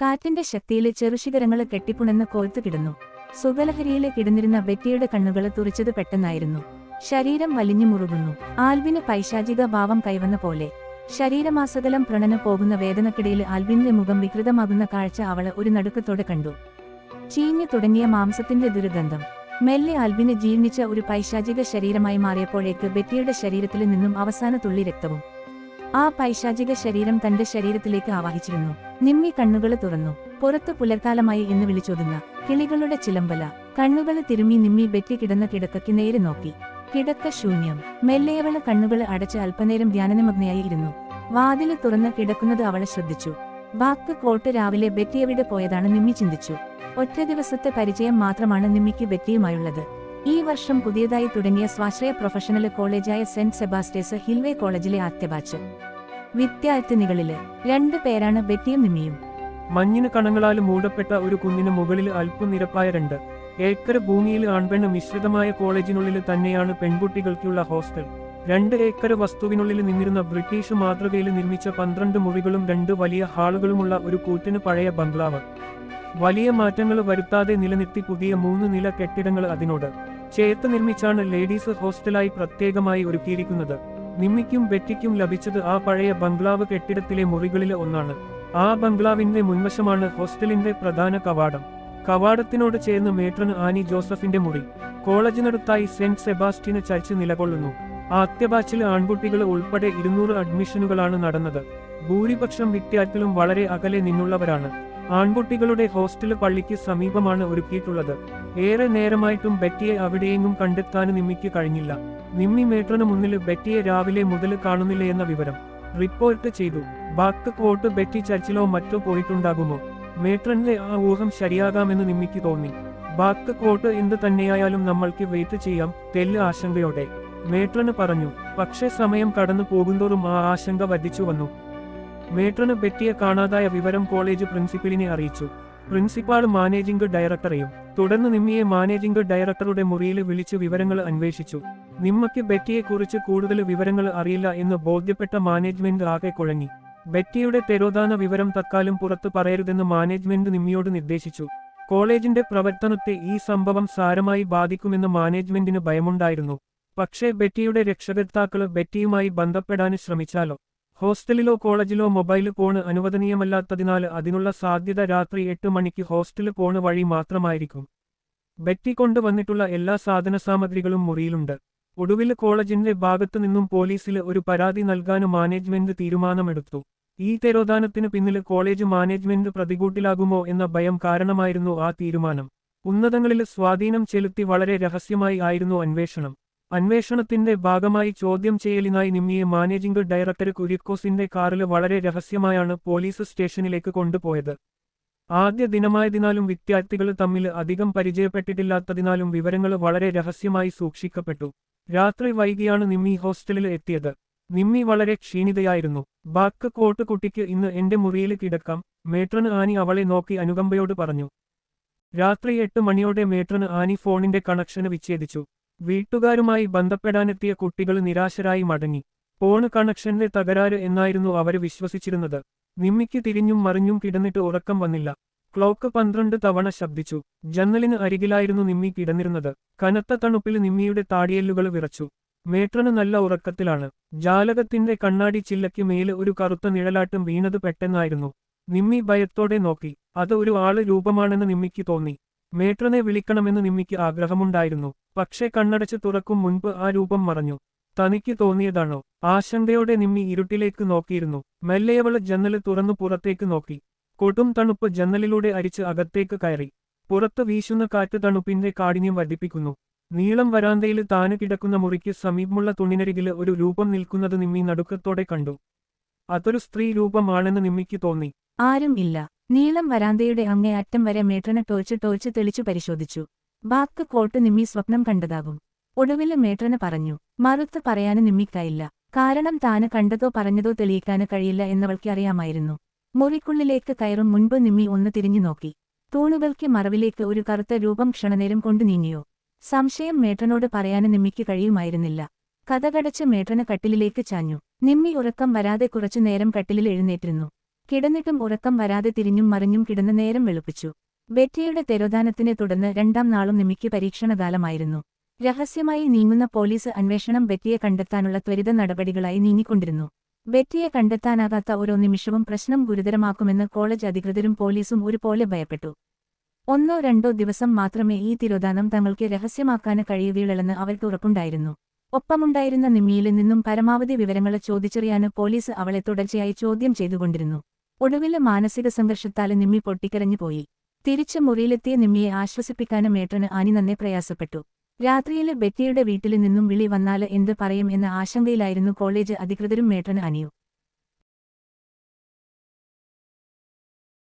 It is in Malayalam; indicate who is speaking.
Speaker 1: കാറ്റിന്റെ ശക്തിയിലെ ചെറുശിഖരങ്ങൾ കെട്ടിപ്പുണന്ന് കോർത്തു കിടന്നു. സുഗലഹരിയിലെ കിടന്നിരുന്ന ബെറ്റിയുടെ കണ്ണുകൾ തുറിച്ചത് പെട്ടെന്നായിരുന്നു. ശരീരം വലിഞ്ഞു മുറുകുന്നു. ആൽബിന് പൈശാചിക ഭാവം കൈവന്ന പോലെ. ശരീരമാസകലം പ്രണന പോകുന്ന വേദനക്കിടയിൽ ആൽബിന്റെ മുഖം വികൃതമാകുന്ന കാഴ്ച അവൾ ഒരു നടുക്കത്തോടെ കണ്ടു. ചീഞ്ഞു തുടങ്ങിയ മാംസത്തിന്റെ ദുർഗന്ധം. മെല്ലെ ആൽബിന് ജീർണിച്ച ഒരു പൈശാചിക ശരീരമായി മാറിയപ്പോഴേക്ക് ബെറ്റിയുടെ ശരീരത്തിൽ നിന്നും അവസാന തുള്ളി രക്തവും ആ പൈശാചിക ശരീരം തന്റെ ശരീരത്തിലേക്ക് ആവാഹിച്ചിരുന്നു. നിമ്മി കണ്ണുകൾ തുറന്നു. പുറത്തു പുലർക്കാലമായി എന്ന് വിളിച്ചൊതുങ്ങ കിളികളുടെ ചിലമ്പല. കണ്ണുകൾ തിരുമ്മി നിമ്മി ബെറ്റി കിടന്ന കിടക്കയ്ക്ക് നേരെ നോക്കി. കിടക്ക ശൂന്യം. മെല്ലയവൾ കണ്ണുകൾ അടച്ച് അല്പനേരം ധ്യാനനിമഗ്നയായി ഇരുന്നു. വാതിൽ തുറന്ന് കിടക്കുന്നത് അവളെ ശ്രദ്ധിച്ചു. ബാക്ക് കോട്ട് രാവിലെ ബെറ്റിയവിടെ പോയതാണ് നിമ്മി ചിന്തിച്ചു. ഒറ്റ ദിവസത്തെ പരിചയം മാത്രമാണ് നിമ്മിക്ക് ബെറ്റിയുമായുള്ളത്. ഈ വർഷം പുതിയതായി തുടങ്ങിയ സ്വാശ്രയ പ്രൊഫഷണൽ കോളേജായ സെന്റ് സെബാസ്റ്റേസ് ഹിൽവേ കോളേജിലെ ആദ്യബാച്ച് വിദ്യാർത്ഥിനികളിൽ രണ്ടു പേരാണ് ബെറ്റിയും നിമ്മിയും
Speaker 2: മഞ്ഞിന് കണങ്ങളാൽ മൂടപ്പെട്ട ഒരു കുന്നിന് മുകളിൽ അല്പം നിരപ്പായ രണ്ട്. ഏക്കർ ഭൂമിയിൽ ആൺപെണ്ണ് മിശ്രിതമായ കോളേജിനുള്ളിൽ തന്നെയാണ് പെൺകുട്ടികൾക്കുള്ള ഹോസ്റ്റൽ. രണ്ട് ഏക്കർ വസ്തുവിനുള്ളിൽ നിന്നിരുന്ന ബ്രിട്ടീഷ് മാതൃകയിൽ നിർമ്മിച്ച പന്ത്രണ്ട് മുറികളും രണ്ട് വലിയ ഹാളുകളുമുള്ള ഒരു കൂറ്റിന് പഴയ ബംഗ്ലാവ്. വലിയ മാറ്റങ്ങൾ വരുത്താതെ നിലനിർത്തി പുതിയ മൂന്ന് നില കെട്ടിടങ്ങൾ അതിനോട് ചേർത്ത് നിർമ്മിച്ചാണ് ലേഡീസ് ഹോസ്റ്റലായി പ്രത്യേകമായി ഒരുക്കിയിരിക്കുന്നത്. നിമ്മിക്കും ബെറ്റിക്കും ലഭിച്ചത് ആ പഴയ ബംഗ്ലാവ് കെട്ടിടത്തിലെ മുറികളിൽ ഒന്നാണ്. ആ ബംഗ്ലാവിന്റെ മുൻവശമാണ് ഹോസ്റ്റലിന്റെ പ്രധാന കവാടം. കവാടത്തിനോട് ചേർന്ന് മേട്രന് ആനി ജോസഫിന്റെ മുറി. കോളേജിനടുത്തായി സെന്റ് സെബാസ്റ്റിന് ചർച്ച് നിലകൊള്ളുന്നു. ആദ്യ ബാച്ചിൽ ആൺകുട്ടികൾ ഉൾപ്പെടെ ഇരുന്നൂറ് അഡ്മിഷനുകളാണ് നടന്നത്. ഭൂരിപക്ഷം വിദ്യാർത്ഥികളും വളരെ അകലെ നിന്നുള്ളവരാണ്. ആൺകുട്ടികളുടെ ഹോസ്റ്റൽ പള്ളിക്ക് സമീപമാണ് ഒരുക്കിയിട്ടുള്ളത്. ഏറെ നേരമായിട്ടും ബെറ്റിയെ അവിടെയെങ്ങും കണ്ടെത്താൻ നിമ്മിക്ക് കഴിഞ്ഞില്ല. നിമ്മി മേട്രന് മുന്നിൽ ബെറ്റിയെ രാവിലെ മുതൽ കാണുന്നില്ല എന്ന വിവരം റിപ്പോർട്ട് ചെയ്തു. ബാക്ക് കോട്ട് ബെറ്റി ചർച്ചിലോ മറ്റോ പോയിട്ടുണ്ടാകുമോ? മേട്രന്റെ ആ ഊഹം ശരിയാകാമെന്ന് നിമ്മിക്ക് തോന്നി. ബാക്ക് കോട്ട് എന്ത് തന്നെയായാലും നമ്മൾക്ക് വെയിറ്റ് ചെയ്യാം തെല്ല് ആശങ്കയോടെ. മേട്രന് പറഞ്ഞു പക്ഷേ സമയം കടന്നു പോകുന്തോറും ആ ആശങ്ക വധിച്ചു വന്നു. മേട്രന് പെറ്റിയെ കാണാതായ വിവരം കോളേജ് പ്രിൻസിപ്പലിനെ അറിയിച്ചു. പ്രിൻസിപ്പാൾ മാനേജിംഗ് ഡയറക്ടറെയും തുടർന്ന് നിമ്മിയെ മാനേജിംഗ് ഡയറക്ടറുടെ മുറിയിൽ വിളിച്ച് വിവരങ്ങൾ അന്വേഷിച്ചു. നിമ്മയ്ക്ക് ബെറ്റിയെക്കുറിച്ച് കൂടുതൽ വിവരങ്ങൾ അറിയില്ല എന്ന് ബോധ്യപ്പെട്ട മാനേജ്മെന്റ് ആകെ കുഴങ്ങി. ബെറ്റിയുടെ തെരോദാന വിവരം തക്കാലം പുറത്തു പറയരുതെന്ന് മാനേജ്മെന്റ് നിമ്മിയോട് നിർദ്ദേശിച്ചു. കോളേജിന്റെ പ്രവർത്തനത്തെ ഈ സംഭവം സാരമായി ബാധിക്കുമെന്ന് മാനേജ്മെന്റിന് ഭയമുണ്ടായിരുന്നു. പക്ഷേ ബെറ്റിയുടെ രക്ഷകർത്താക്കൾ ബെറ്റിയുമായി ബന്ധപ്പെടാൻ ശ്രമിച്ചാലോ? ഹോസ്റ്റലിലോ കോളേജിലോ മൊബൈൽ ഫോണ് അനുവദനീയമല്ലാത്തതിനാൽ അതിനുള്ള സാധ്യത രാത്രി എട്ട് മണിക്ക് ഹോസ്റ്റൽ ഫോൺ വഴി മാത്രമായിരിക്കും. ബെറ്റി കൊണ്ടുവന്നിട്ടുള്ള എല്ലാ സാധന സാമഗ്രികളും മുറിയിലുണ്ട്. ഒടുവിൽ കോളേജിന്റെ ഭാഗത്തു നിന്നും പോലീസിൽ ഒരു പരാതി നൽകാൻ മാനേജ്മെന്റ് തീരുമാനമെടുത്തു. ഈ തെരോദാനത്തിന് പിന്നിൽ കോളേജ് മാനേജ്മെന്റ് പ്രതികൂട്ടിലാകുമോ എന്ന ഭയം കാരണമായിരുന്നു ആ തീരുമാനം. ഉന്നതങ്ങളിൽ സ്വാധീനം ചെലുത്തി വളരെ രഹസ്യമായി ആയിരുന്നു അന്വേഷണം. അന്വേഷണത്തിന്റെ ഭാഗമായി ചോദ്യം ചെയ്യലിനായി നിമ്മിയെ മാനേജിംഗ് ഡയറക്ടർ കുര്യക്കോസിന്റെ കാറിൽ വളരെ രഹസ്യമായാണ് പോലീസ് സ്റ്റേഷനിലേക്ക് കൊണ്ടുപോയത്. ആദ്യ ദിനമായതിനാലും വിദ്യാർത്ഥികൾ തമ്മിൽ അധികം പരിചയപ്പെട്ടിട്ടില്ലാത്തതിനാലും വിവരങ്ങൾ വളരെ രഹസ്യമായി സൂക്ഷിക്കപ്പെട്ടു. രാത്രി വൈകിയാണ് നിമ്മി ഹോസ്റ്റലിൽ എത്തിയത്. നിമ്മി വളരെ ക്ഷീണിതയായിരുന്നു. ബാക്ക് കോട്ട് കുട്ടിക്ക് ഇന്ന് എന്റെ മുറിയിൽ കിടക്കാം മേട്രന് ആനി അവളെ നോക്കി അനുകമ്പയോട് പറഞ്ഞു. രാത്രി എട്ട് മണിയോടെ മേട്രന് ആനി ഫോണിന്റെ കണക്ഷന് വിച്ഛേദിച്ചു. വീട്ടുകാരുമായി ബന്ധപ്പെടാനെത്തിയ കുട്ടികൾ നിരാശരായി മടങ്ങി. ഫോണ് കണക്ഷന്റെ തകരാറ് എന്നായിരുന്നു അവർ വിശ്വസിച്ചിരുന്നത്. നിമ്മിക്ക് തിരിഞ്ഞും മറിഞ്ഞും കിടന്നിട്ട് ഉറക്കം വന്നില്ല. ക്ലോക്ക് പന്ത്രണ്ട് തവണ ശബ്ദിച്ചു. ജന്നലിന് അരികിലായിരുന്നു നിമ്മി കിടന്നിരുന്നത്. കനത്ത തണുപ്പിൽ നിമ്മിയുടെ താടിയെല്ലുകൾ വിറച്ചു. മേട്രന് നല്ല ഉറക്കത്തിലാണ്. ജാലകത്തിന്റെ കണ്ണാടി ചില്ലയ്ക്ക് മേലെ ഒരു കറുത്ത നിഴലാട്ടം വീണത് പെട്ടെന്നായിരുന്നു. നിമ്മി ഭയത്തോടെ നോക്കി. അത് ഒരു ആൾ രൂപമാണെന്ന് നിമ്മിക്ക് തോന്നി. മേട്രനെ വിളിക്കണമെന്ന് നിമ്മിക്ക് ആഗ്രഹമുണ്ടായിരുന്നു. പക്ഷേ കണ്ണടച്ച് തുറക്കും മുൻപ് ആ രൂപം മറഞ്ഞു. തനിക്ക് തോന്നിയതാണോ? ആശങ്കയോടെ നിമ്മി ഇരുട്ടിലേക്ക് നോക്കിയിരുന്നു. മെല്ലയവൾ ജന്നൽ തുറന്നു പുറത്തേക്ക് നോക്കി. കൊടും തണുപ്പ് ജന്നലിലൂടെ അരിച്ച് അകത്തേക്ക് കയറി. പുറത്ത് വീശുന്ന കാറ്റ് തണുപ്പിന്റെ കാഠിന്യം വർദ്ധിപ്പിക്കുന്നു. നീളം വരാന്തയിൽ താന് കിടക്കുന്ന മുറിക്ക് സമീപമുള്ള തുണിനരികിൽ ഒരു രൂപം നിൽക്കുന്നത് നിമ്മി നടുക്കത്തോടെ കണ്ടു. അതൊരു സ്ത്രീ രൂപമാണെന്ന് നിമ്മിക്ക് തോന്നി.
Speaker 1: ആരും ഇല്ല നീളം വരാന്തയുടെ അങ്ങേ അറ്റം വരെ മേട്രനെ ടോർച്ച് ടോർച്ച് തെളിച്ചു പരിശോധിച്ചു. ബാക്ക് കോട്ട് നിമ്മി സ്വപ്നം കണ്ടതാകും. ഒടുവിൽ മേട്രന് പറഞ്ഞു മറുത്ത് പറയാന് നിമ്മിക്കായില്ല. കാരണം താന് കണ്ടതോ പറഞ്ഞതോ തെളിയിക്കാന് കഴിയില്ല എന്നവൾക്ക് അറിയാമായിരുന്നു. മുറിക്കുള്ളിലേക്ക് കയറും മുൻപ് നിമ്മി ഒന്ന് തിരിഞ്ഞു നോക്കി. തൂണുകൾക്ക് മറവിലേക്ക് ഒരു കറുത്ത രൂപം ക്ഷണനേരം കൊണ്ടു നീങ്ങിയോ? സംശയം മേട്രനോട് പറയാന് നിമ്മിക്ക് കഴിയുമായിരുന്നില്ല. കഥകടച്ച് മേട്രന് കട്ടിലിലേക്ക് ചാഞ്ഞു. നിമ്മി ഉറക്കം വരാതെ കുറച്ചു നേരം കട്ടിലിൽ എഴുന്നേറ്റിരുന്നു. കിടന്നിട്ടും ഉറക്കം വരാതെ തിരിഞ്ഞും മറിഞ്ഞും കിടന്ന് നേരം വെളുപ്പിച്ചു. ബെറ്റിയുടെ തെരോധാനത്തിനെ തുടർന്ന് രണ്ടാം നാളും നിമിക്ക് പരീക്ഷണകാലമായിരുന്നു. രഹസ്യമായി നീങ്ങുന്ന പോലീസ് അന്വേഷണം ബെറ്റിയെ കണ്ടെത്താനുള്ള ത്വരിത നടപടികളായി നീങ്ങിക്കൊണ്ടിരുന്നു. ബെറ്റിയെ കണ്ടെത്താനാകാത്ത ഓരോ നിമിഷവും പ്രശ്നം ഗുരുതരമാക്കുമെന്ന് കോളേജ് അധികൃതരും പോലീസും ഒരുപോലെ ഭയപ്പെട്ടു. ഒന്നോ രണ്ടോ ദിവസം മാത്രമേ ഈ തിരോധാനം തങ്ങൾക്ക് രഹസ്യമാക്കാൻ കഴിയുകയുള്ളെന്ന് അവർക്ക് ഉറപ്പുണ്ടായിരുന്നു. ഒപ്പമുണ്ടായിരുന്ന നിമിയിൽ നിന്നും പരമാവധി വിവരങ്ങൾ ചോദിച്ചറിയാന് പോലീസ് അവളെ തുടർച്ചയായി ചോദ്യം ചെയ്തുകൊണ്ടിരുന്നു. ഒടുവിൽ മാനസിക സംഘർഷത്താൽ നിമ്മി പൊട്ടിക്കരഞ്ഞുപോയി തിരിച്ച മുറിയിലെത്തിയ നിമ്മിയെ ആശ്വസിപ്പിക്കാനും മേട്ടന് ആനി നന്നെ പ്രയാസപ്പെട്ടു. രാത്രിയിലെ ബെറ്റിയുടെ വീട്ടിൽ നിന്നും വിളി വന്നാൽ എന്ത് പറയും എന്ന ആശങ്കയിലായിരുന്നു കോളേജ് അധികൃതരും മേട്ടന് അനിയു.